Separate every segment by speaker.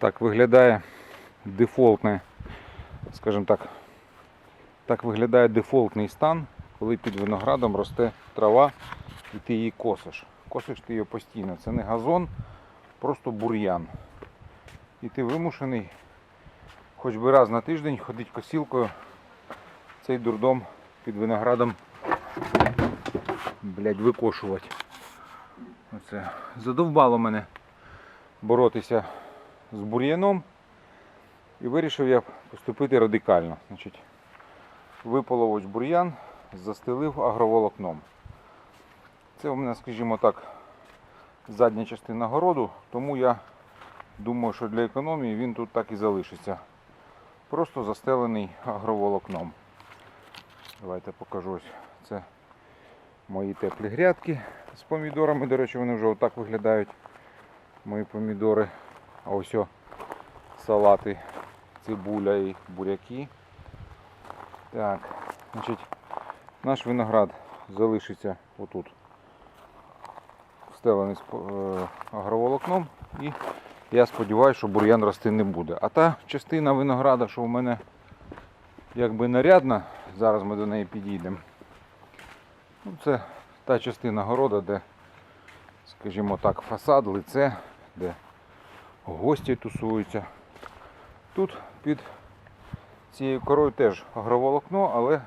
Speaker 1: Так виглядає дефолтне, скажімо так, так виглядає дефолтний стан, коли під виноградом росте трава і ти її косиш. Косиш ти її постійно. Це не газон, просто бур'ян. І ти вимушений хоч би раз на тиждень ходити косілкою цей дурдом під виноградом блядь, викошувати. Оце. Задовбало мене боротися з бур'яном. І вирішив я поступити радикально. Значить, виполовоч бур'ян, застелив агроволокном. Це у мене, скажімо так, задня частина городу, тому я думаю, що для економії він тут так і залишиться. Просто застелений агроволокном. Давайте покажу ось. Це мої теплі грядки з помідорами. До речі, вони вже отак виглядають. Мої помідори. А ось салати, цибуля і буряки. Так, значить, наш виноград залишиться отут. З е, агроволокном і я сподіваюся, що бур'ян рости не буде. А та частина винограда, що у мене якби нарядна, зараз ми до неї підійдемо. Ну, це та частина города, де, скажімо так, фасад, лице, де гості тусуються. Тут під цією корою теж агроволокно, але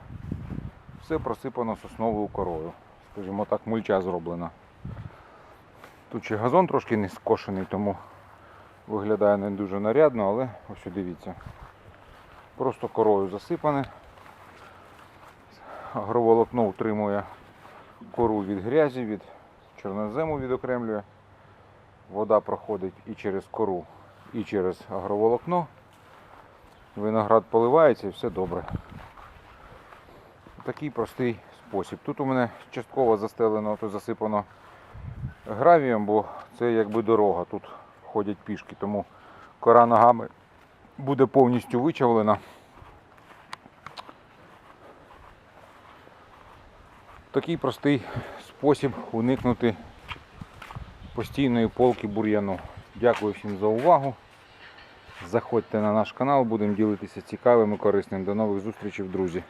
Speaker 1: все просипано сосновою корою. Скажімо так, мульча зроблена. Тут ще газон трошки не скошений, тому виглядає не дуже нарядно, але ось дивіться. Просто корою засипане. Агроволокно утримує кору від грязі, від чорнозему відокремлює. Вода проходить і через кору, і через агроволокно. Виноград поливається і все добре. Такий простий спосіб. Тут у мене частково застелено, то засипано гравієм, бо це якби дорога. Тут ходять пішки, тому кора ногами буде повністю вичавлена. Такий простий спосіб уникнути постійної полки бур'яну. Дякую всім за увагу. Заходьте на наш канал, будемо ділитися цікавим і корисним. До нових зустрічей, друзі.